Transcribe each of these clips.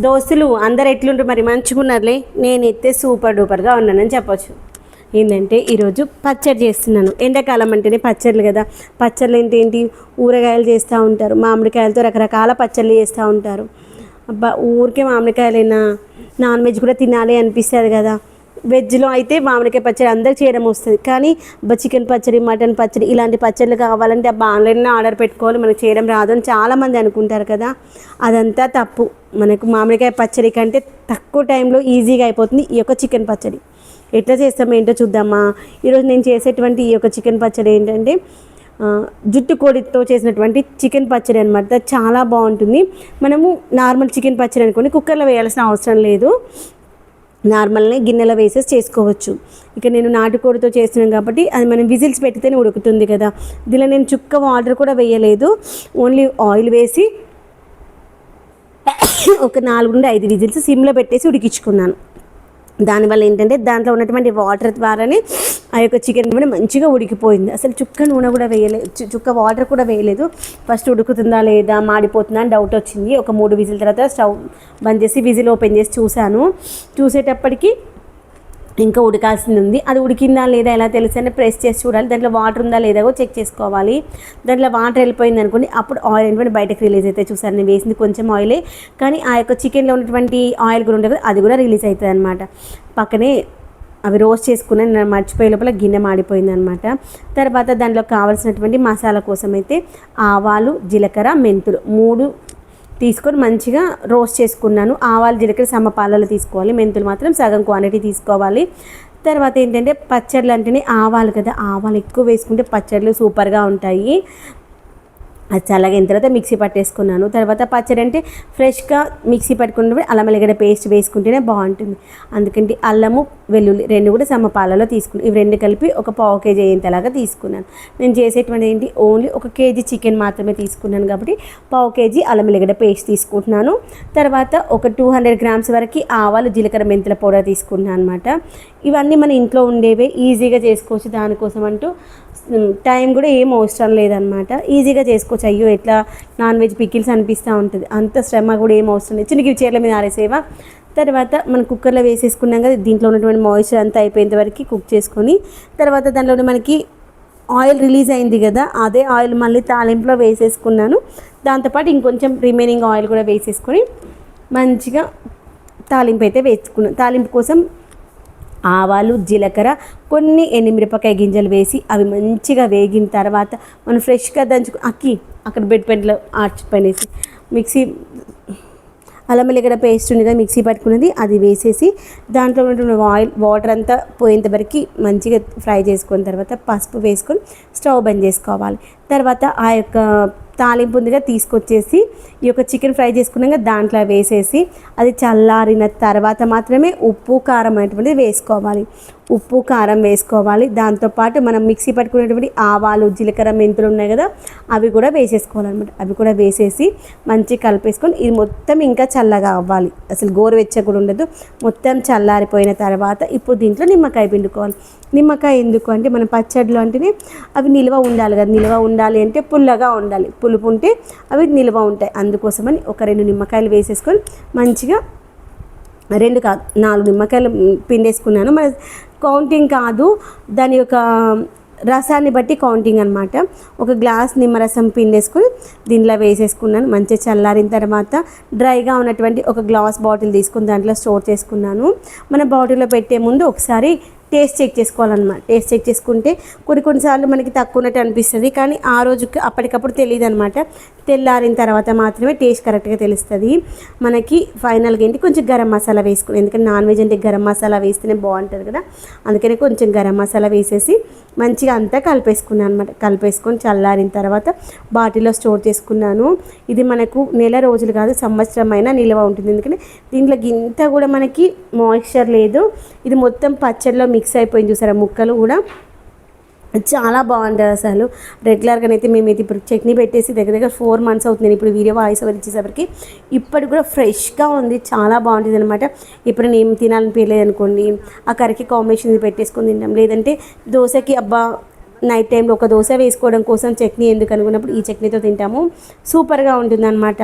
దోస్తులు అందరు ఎట్లుంటారు మరి? మంచిగా ఉన్నారులే నేనైతే సూపర్ డూపర్గా ఉన్నానని చెప్పొచ్చు. ఏంటంటే ఈరోజు పచ్చడి చేస్తున్నాను. ఎండాకాలం అంటేనే పచ్చళ్ళు కదా. పచ్చళ్ళు ఏంటి ఏంటి? ఊరగాయలు చేస్తూ ఉంటారు. మామిడికాయలతో రకరకాల పచ్చళ్ళు చేస్తూ ఉంటారు. అబ్బా ఊరికే మామిడికాయలైనా నాన్ వెజ్ కూడా తినాలి అనిపిస్తుంది కదా. వెజ్లో అయితే మామిడికాయ పచ్చడి అందరికి చేయడం వస్తుంది. కానీ చికెన్ పచ్చడి మటన్ పచ్చడి ఇలాంటి పచ్చళ్ళు కావాలంటే అబ్బా ఆన్లైన్లో ఆర్డర్ పెట్టుకోవాలి మనకు చేయడం రాదు అని చాలామంది అనుకుంటారు కదా. అదంతా తప్పు. మనకు మామిడికాయ పచ్చడి కంటే తక్కువ టైంలో ఈజీగా అయిపోతుంది ఈ యొక్క చికెన్ పచ్చడి. ఎట్లా చేస్తాం ఏంటో చూద్దామా? ఈరోజు నేను చేసేటువంటి ఈ యొక్క చికెన్ పచ్చడి ఏంటంటే జుట్టు కోడితో చేసినటువంటి చికెన్ పచ్చడి అనమాట చాలా బాగుంటుంది. మనము నార్మల్ చికెన్ పచ్చడి అనుకోండి కుక్కర్లో వేయాల్సిన అవసరం లేదు. నార్మల్నే గిన్నెలో వేసేసి చేసుకోవచ్చు. ఇక నేను నాటుకోడితో చేస్తున్నాను కాబట్టి అది మనం విజిల్స్ పెట్టితేనే ఉడుకుతుంది కదా. దీనిలో నేను చుక్క వాటర్ కూడా వేయలేదు. ఓన్లీ ఆయిల్ వేసి ఒక నాలుగు నుండి ఐదు విజిల్స్ సిమ్లో పెట్టేసి ఉడికించుకున్నాను. దానివల్ల ఏంటంటే దాంట్లో ఉన్నటువంటి వాటర్ ద్వారానే ఆ యొక్క చికెన్ కూడా మంచిగా ఉడికిపోయింది. అసలు చుక్క నూనె కూడా వేయలేదు చుక్క వాటర్ కూడా వేయలేదు. ఫస్ట్ ఉడుకుతుందా లేదా మాడిపోతుందా అని డౌట్ వచ్చింది. ఒక మూడు విజిల్ తర్వాత స్టవ్ బంద్ చేసి విజిల్ ఓపెన్ చేసి చూశాను. చూసేటప్పటికి ఇంకా ఉడకాల్సింది ఉంది. అది ఉడికిందా లేదా ఎలా తెలుసు అని ప్రెస్ చేసి చూడాలి. దాంట్లో వాటర్ ఉందా లేదా కూడా చెక్ చేసుకోవాలి. దాంట్లో వాటర్ వెళ్ళిపోయింది అనుకోండి అప్పుడు ఆయిల్ అనేటువంటి బయటకు రిలీజ్ అయితే చూసాను నేను వేసింది కొంచెం ఆయిలే. కానీ ఆ యొక్క చికెన్లో ఉన్నటువంటి ఆయిల్ కూడా ఉంటుంది కదా అది కూడా రిలీజ్ అవుతుంది అనమాట పక్కనే అవి రోస్ట్ చేసుకుని నేను మర్చిపోయే లోపల గిన్నె మాడిపోయింది అనమాట తర్వాత దాంట్లో కావాల్సినటువంటి మసాలా కోసం అయితే ఆవాలు జీలకర్ర మెంతులు మూడు తీసుకొని మంచిగా రోస్ట్ చేసుకున్నాను. ఆవాలు జీలకర్ర సమపాలలో తీసుకోవాలి. మెంతులు మాత్రం సగం క్వాంటిటీ తీసుకోవాలి. తర్వాత ఏంటంటే పచ్చళ్ళు అంటేనే ఆవాలు కదా ఆవాలు ఎక్కువ వేసుకుంటే పచ్చళ్ళు సూపర్గా ఉంటాయి. అది చల్లగా అయిన తర్వాత మిక్సీ పట్టేసుకున్నాను. తర్వాత పచ్చడి అంటే ఫ్రెష్గా మిక్సీ పట్టుకున్నప్పుడు అల్లం ఎల్లిగడ్డ పేస్ట్ వేసుకుంటేనే బాగుంటుంది. అందుకంటే అల్లము వెల్లుల్లి రెండు కూడా సమపాలలో తీసుకున్నాను ఇవి రెండు కలిపి ఒక పావు కేజీ అయ్యేంతలాగా తీసుకున్నాను. నేను చేసేటువంటి ఏంటి? ఓన్లీ ఒక కేజీ చికెన్ మాత్రమే తీసుకున్నాను కాబట్టి పావు కేజీ అల్లం ఎల్లిగడ్డ పేస్ట్ తీసుకుంటున్నాను. తర్వాత ఒక టూ హండ్రెడ్ గ్రామ్స్ వరకు ఆవాలు జీలకర్ర మెంతుల పౌడర్ తీసుకున్నాను అనమాట ఇవన్నీ మన ఇంట్లో ఉండేవే ఈజీగా చేసుకోవచ్చు దానికోసం అంటూ టైం కూడా ఏం అవసరం లేదనమాట ఈజీగా చేసుకోవచ్చు. అయ్యో ఎట్లా నాన్ వెజ్ పికిల్స్ అనిపిస్తూ ఉంటుంది. అంత శ్రమ కూడా ఏం అవసరం లేదు. చిన్నకి చీరల మీద ఆరేసేవా? తర్వాత మనం కుక్కర్లో వేసేసుకున్నాం కదా దీంట్లో ఉన్నటువంటి మాయిశ్చర్ అంతా అయిపోయేంత వరకు కుక్ చేసుకొని తర్వాత దానిలో మనకి ఆయిల్ రిలీజ్ అయింది కదా అదే ఆయిల్ మళ్ళీ తాలింపులో వేసేసుకున్నాను. దాంతోపాటు ఇంకొంచెం రిమైనింగ్ ఆయిల్ కూడా వేసేసుకొని మంచిగా తాలింపు అయితే వేసుకున్నాను తాలింపు కోసం ఆవాలు జీలకర్ర కొన్ని ఎండుమిరపకాయ గింజలు వేసి అవి మంచిగా వేగిన తర్వాత మనం ఫ్రెష్గా దంచుకు అక్కి అక్కడ బెడ్ పెంట్లో ఆర్చ్ పనేసి మిక్సీ అల్లం ఎల్లిగడ్డ పేస్ట్ ఉంది కదా మిక్సీ పట్టుకున్నది అది వేసేసి దాంట్లో ఉన్నటువంటి ఆయిల్ వాటర్ అంతా పోయేంతవరకు మంచిగా ఫ్రై చేసుకున్న తర్వాత పసుపు వేసుకొని స్టవ్ బంద్ చేసుకోవాలి. తర్వాత ఆ యొక్క తాలింపు ఉందిగా తీసుకొచ్చేసి ఈ యొక్క చికెన్ ఫ్రై చేసుకున్నాక దాంట్లో వేసేసి అది చల్లారిన తర్వాత మాత్రమే ఉప్పు కారం అనేటువంటిది వేసుకోవాలి. ఉప్పు కారం వేసుకోవాలి. దాంతోపాటు మనం మిక్సీ పట్టుకునేటువంటి ఆవాలు జీలకర్ర మెంతులు ఉన్నాయి కదా అవి కూడా వేసేసుకోవాలన్నమాట. అవి కూడా వేసేసి మంచిగా కలిపేసుకొని ఇది మొత్తం ఇంకా చల్లగా అవ్వాలి. అసలు గోరువెచ్చ కూడా ఉండదు. మొత్తం చల్లారిపోయిన తర్వాత ఇప్పుడు దీంట్లో నిమ్మకాయ పిండుకోవాలి. నిమ్మకాయ ఎందుకు అంటే మన పచ్చడిలో అంటేనే అవి నిల్వ ఉండాలి కదా. నిల్వ ఉండాలి అంటే పుల్లగా ఉండాలి. పులుపు ఉంటే అవి నిల్వ ఉంటాయి. అందుకోసమని ఒక రెండు నిమ్మకాయలు వేసేసుకొని మంచిగా రెండు కాదు నాలుగు నిమ్మకాయలు పిండేసుకున్నాను. మన కౌంటింగ్ కాదు దాని యొక్క రసాన్ని బట్టి కౌంటింగ్ అనమాట ఒక గ్లాస్ నిమ్మరసం పిండేసుకొని దీంట్లో వేసేసుకున్నాను. మంచిగా చల్లారిన తర్వాత డ్రైగా ఉన్నటువంటి ఒక గ్లాస్ బాటిల్ తీసుకుని దాంట్లో స్టోర్ చేసుకున్నాను. మన బాటిల్లో పెట్టే ముందు ఒకసారి టేస్ట్ చెక్ చేసుకోవాలన్నమాట. టేస్ట్ చెక్ చేసుకుంటే కొన్ని కొన్నిసార్లు మనకి తక్కువ ఉన్నట్టు అనిపిస్తుంది. కానీ ఆ రోజుకి అప్పటికప్పుడు తెలియదు అనమాట తెల్లారిన తర్వాత మాత్రమే టేస్ట్ కరెక్ట్గా తెలుస్తుంది. మనకి ఫైనల్గా ఏంటి? కొంచెం గరం మసాలా వేసుకుని ఎందుకంటే నాన్ వెజ్ అంటే గరం మసాలా వేస్తేనే బాగుంటుంది కదా. అందుకనే కొంచెం గరం మసాలా వేసేసి మంచిగా అంతా కలిపేసుకున్నాను అనమాట కలిపేసుకొని చల్లారిన తర్వాత బాటిల్లో స్టోర్ చేసుకున్నాను. ఇది మనకు నెల రోజులు కాదు సంవత్సరం అయినా నిల్వ ఉంటుంది. ఎందుకంటే దీంట్లో గింత కూడా మనకి మాయిశ్చర్ లేదు. ఇది మొత్తం పచ్చడిలో మిక్స్ అయిపోయింది చూసారా ముక్కలు కూడా. చాలా బాగుంటుంది అసలు. రెగ్యులర్గా అయితే మేము అయితే ఇప్పుడు చట్నీ పెట్టేసి దగ్గర దగ్గర ఫోర్ మంత్స్ అవుతుంది. నేను ఇప్పుడు వీడియో వాయిస్ ఓవర్ ఇచ్చేసరికి ఇప్పటికి కూడా ఫ్రెష్గా ఉంది. చాలా బాగుంటుంది అనమాట ఇప్పుడు నేను తినాలని పేర్లేదు అనుకోండి ఆ కర్రీకి కాంబినేషన్ పెట్టేసుకొని తింటాం లేదంటే దోశకి అబ్బా నైట్ టైంలో ఒక దోశ వేసుకోవడం కోసం చట్నీ ఎందుకు అనుకున్నప్పుడు ఈ చట్నీతో తింటాము. సూపర్గా ఉంటుందన్నమాట.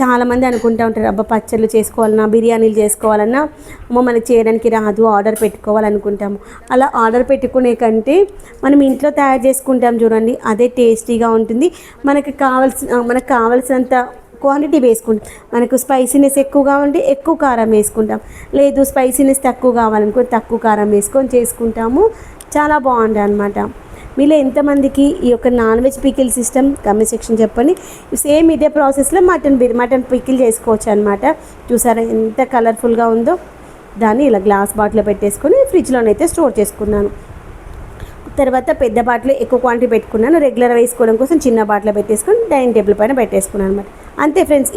చాలామంది అనుకుంటూ ఉంటారు అబ్బా పచ్చళ్ళు చేసుకోవాలన్నా బిర్యానీలు చేసుకోవాలన్నా అమ్మో మనకి చేయడానికి రాదు ఆర్డర్ పెట్టుకోవాలనుకుంటాము. అలా ఆర్డర్ పెట్టుకునే కంటే మనం ఇంట్లో తయారు చేసుకుంటాం చూడండి అదే టేస్టీగా ఉంటుంది. మనకి కావాల్సిన మనకు కావాల్సినంత క్వాంటిటీ వేసుకుంటాం. మనకు స్పైసీనెస్ ఎక్కువ కావాలంటే ఎక్కువ కారం వేసుకుంటాం. లేదు స్పైసీనెస్ తక్కువ కావాలనుకో తక్కువ కారం వేసుకొని చేసుకుంటాము. చాలా బాగుంటుంది అనమాట మీలో ఎంతమందికి ఈ యొక్క non veg pickle system comment section చెప్పండి. సేమ్ ఇదే ప్రాసెస్లో మటన్ బిర్ మటన్ పికిల్ చేసుకోవచ్చు అనమాట చూసారా ఎంత కలర్ఫుల్గా ఉందో? దాన్ని ఇలా గ్లాస్ బాటిల్లో పెట్టేసుకొని ఫ్రిడ్జ్లోనైతే స్టోర్ చేసుకున్నాను. తర్వాత పెద్ద బాటిల్ ఎక్కువ క్వాంటిటీ పెట్టుకున్నాను. రెగ్యులర్ వేసుకోవడం కోసం చిన్న బాటిల్ పెట్టేసుకొని డైనింగ్ టేబుల్ పైన పెట్టేసుకున్నాను అనమాట అంతే ఫ్రెండ్స్